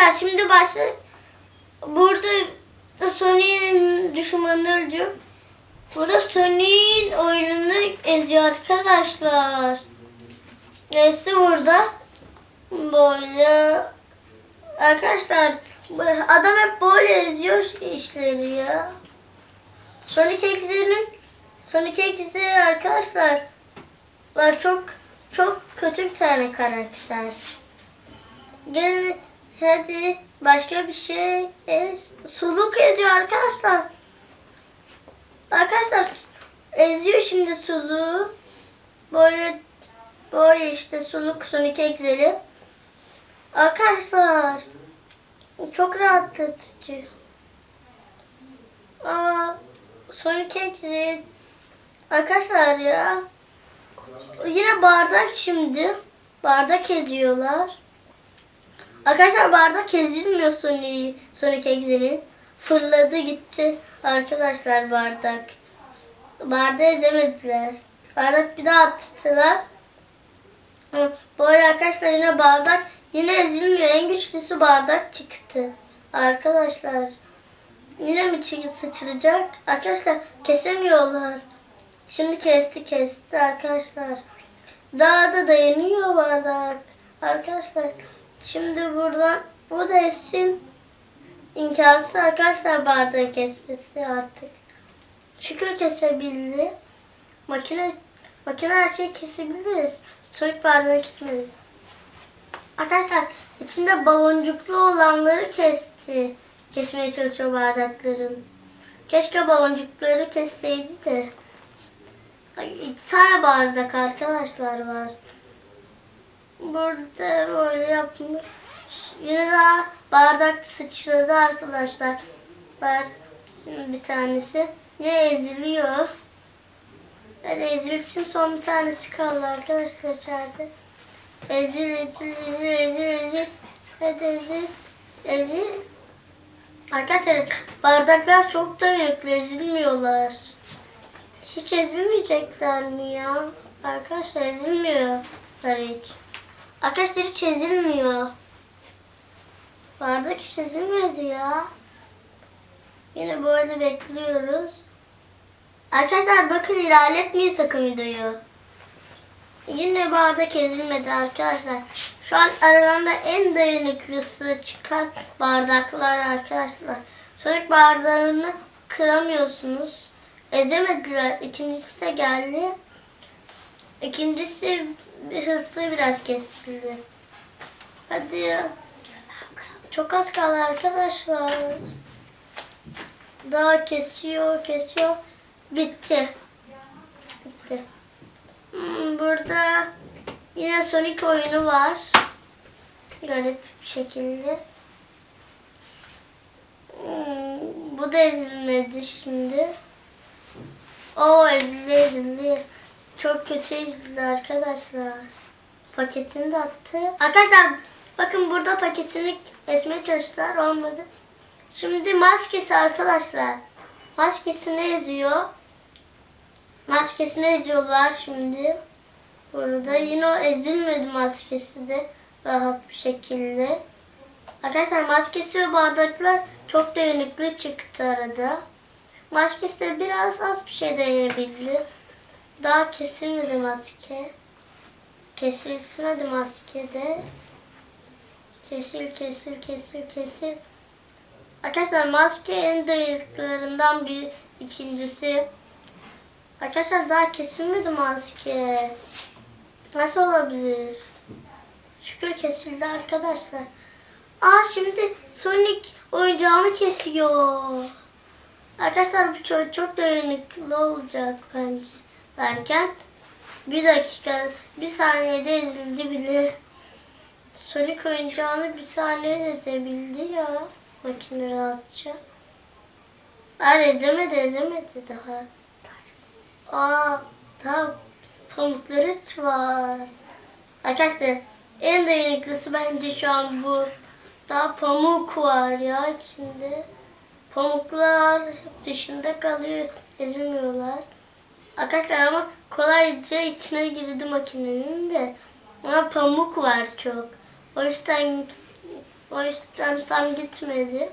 Arkadaşlar şimdi başladık. Burada da Sony'nin düşmanını öldürüyor. Burada Sony'nin oyununu eziyor arkadaşlar. Neyse burada böyle arkadaşlar adam hep böyle eziyor işleri ya. Sonic X'in Sonic X'i arkadaşlar var çok çok kötü bir tane karakter. Gelin hadi başka bir şey. Suluk eziyor arkadaşlar. Arkadaşlar eziyor şimdi suluğu. Böyle böyle işte suluk Sonic Excel'i. Arkadaşlar çok rahatlatıcı. Aa, Sonic Exit. Arkadaşlar ya. Yine bardak şimdi. Bardak ediyorlar. Arkadaşlar bardak ezilmiyor Sonic, Sonic Exit'in. Fırladı gitti arkadaşlar bardak. Bardağı ezemediler. Bardak bir daha attılar. Ama Böyle arkadaşlar yine bardak yine ezilmiyor. En güçlüsü bardak çıktı. Arkadaşlar yine mi sıçrayacak? Arkadaşlar kesemiyorlar. Şimdi kesti kesti arkadaşlar. Daha da dayanıyor bardak. Arkadaşlar şimdi buradan bu da esin imkansız arkadaşlar bardağı kesmesi artık. Şükür kesebildi. Makine makine her şeyi kesebiliriz. Sonic bardağını kesmedi. Arkadaşlar içinde baloncuklu olanları kesti. Kesmeye çalışıyor bardakların. Keşke baloncukları kesseydi de. İki tane bardak arkadaşlar var. Burada böyle yapmış. Yine bardak sıçradı arkadaşlar. Şimdi bir tanesi. Yine eziliyor. Hadi ezilsin son bir tanesi kaldı arkadaşlar içeride. Ezil, ezil, ezil, ezil, ezil. Hadi ezil, ezil. Arkadaşlar bardaklar çok dayanıklı, ezilmiyorlar. Hiç ezilmeyecekler mi ya? Arkadaşlar ezilmiyorlar hiç. Arkadaşlar hiç ezilmiyor. Bardak hiç ezilmedi ya. Yine böyle bekliyoruz. Arkadaşlar bakın ilerletmeyin sakın videoyu. Yine bardak ezilmedi arkadaşlar. Şu an aralarında en dayanıklısı çıkan bardaklar arkadaşlar. Sonic bardağını kıramıyorsunuz. Ezemediler. İkincisi de geldi. İkincisi hızlı biraz kesildi. Hadi ya. Çok az kaldı arkadaşlar. Daha kesiyor, kesiyor. Bitti. Bitti. Hmm, burada yine Sonic oyunu var. Garip bir şekilde. Hmm, bu da ezilmedi şimdi. O ezildi ezildi. Çok kötü ezildi arkadaşlar. Paketini de attı. Arkadaşlar bakın burada paketini kesmeye çalıştılar olmadı. Şimdi maskesi arkadaşlar. Maskesini eziyor. Maskesini eziyorlar şimdi. Burada yine o ezilmedi maskesi de rahat bir şekilde. Arkadaşlar maskesi ve bardaklar çok dayanıklı çıktı arada. Maskesi de biraz az bir şey dayanabildi. Daha kesilmedi maske. Kesilsin hadi maske de. Kesil kesil kesil kesil. Arkadaşlar maske en dayanıklılarından bir ikincisi. Arkadaşlar daha kesilmedi maske. Nasıl olabilir? Şükür kesildi arkadaşlar. Aa şimdi Sonic oyuncağını kesiyor. Arkadaşlar bu çok, çok dayanıklı olacak bence. Derken bir dakika, bir saniyede ezildi bile. Sonic oyuncağını bir saniyede ezebildi ya. Makine rahatça. Hayır ezemedi, ezemedi daha. Aa, daha pamukları var. Arkadaşlar en dayanıklısı bence şu an bu. Daha pamuk var ya içinde. Pamuklar hep dışında kalıyor. Ezilmiyorlar. Arkadaşlar ama kolayca içine girdi makinenin de. Ama pamuk var çok. O yüzden O yüzden tam gitmedi.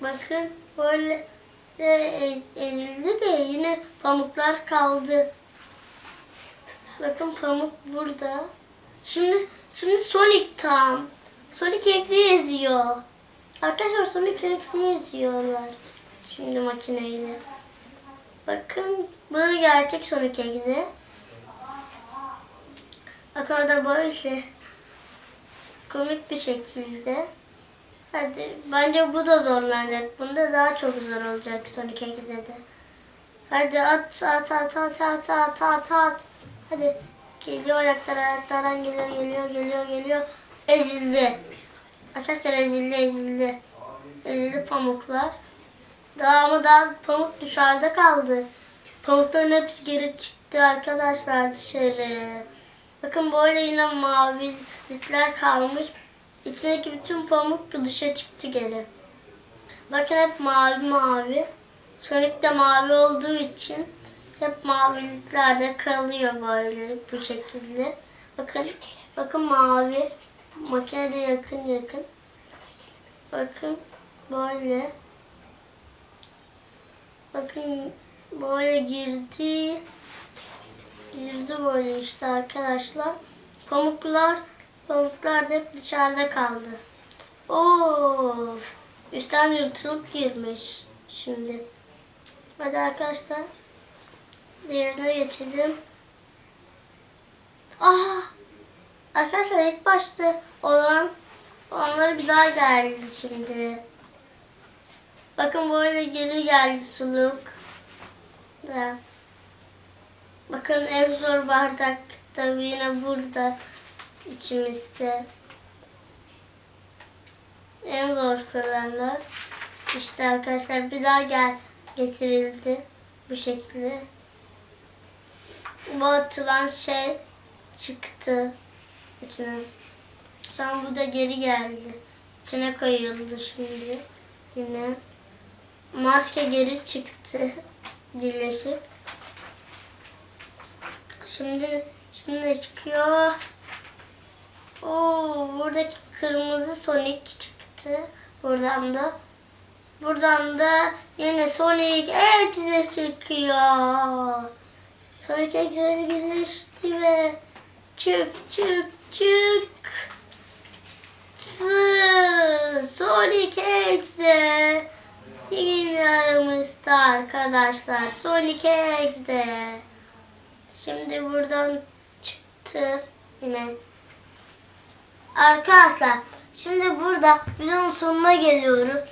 Bakın böyle ezildi de yine pamuklar kaldı. Bakın pamuk burada. Şimdi şimdi Sonic tam. Sonic eksi eziyor. Arkadaşlar Sonic eksi eziyorlar. Şimdi makineyle. Bakın bu gerçek Sonic eksi. Bakın o da böyle komik bir şekilde. Hadi bence bu da zorlanacak. Bunda daha çok zor olacak Sonic X'de de. Hadi at at at at at at at at. Hadi geliyor ayaklar ayaklardan geliyor geliyor geliyor geliyor. Ezildi. Arkadaşlar ezildi ezildi. Ezildi pamuklar. Ama daha pamuk dışarıda kaldı. Pamukların hepsi geri çıktı arkadaşlar dışarı. Bakın böyle yine mavilikler kalmış. İçindeki bütün pamuk dışa çıktı geri. Bakın hep mavi mavi. Sonic de mavi olduğu için hep maviliklerde kalıyor böyle bu şekilde. Bakın bakın mavi. Makinede yakın yakın. Bakın böyle. Bakın böyle girdi. Girdi böyle işte arkadaşlar. Pamuklar pamuklar da hep dışarıda kaldı. Of! Üstten yırtılıp girmiş şimdi. Hadi arkadaşlar. Diğerine geçelim. Aha! Arkadaşlar ilk başta olan onları bir daha geldi şimdi. Bakın böyle geri geldi suluk. Da. Bakın en zor bardak tabii yine burada içimizde. En zor kırılanlar. İşte arkadaşlar bir daha gel getirildi bu şekilde. Bu atılan şey çıktı içine. Sonra bu da geri geldi. İçine koyuldu şimdi. Yine maske geri çıktı birleşip. Şimdi şimdi ne çıkıyor? Oo, buradaki kırmızı Sonic çıktı. Buradan da. Buradan da yine Sonic Exe çıkıyor. Sonic Exe birleşti ve çık çık çık. Sonic Exe. Yine aramızda arkadaşlar. Sonic Exe. Şimdi buradan çıktı yine. Arkadaşlar şimdi burada videonun sonuna geliyoruz.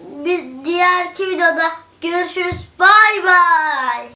Bir diğerki videoda görüşürüz. Bay bay.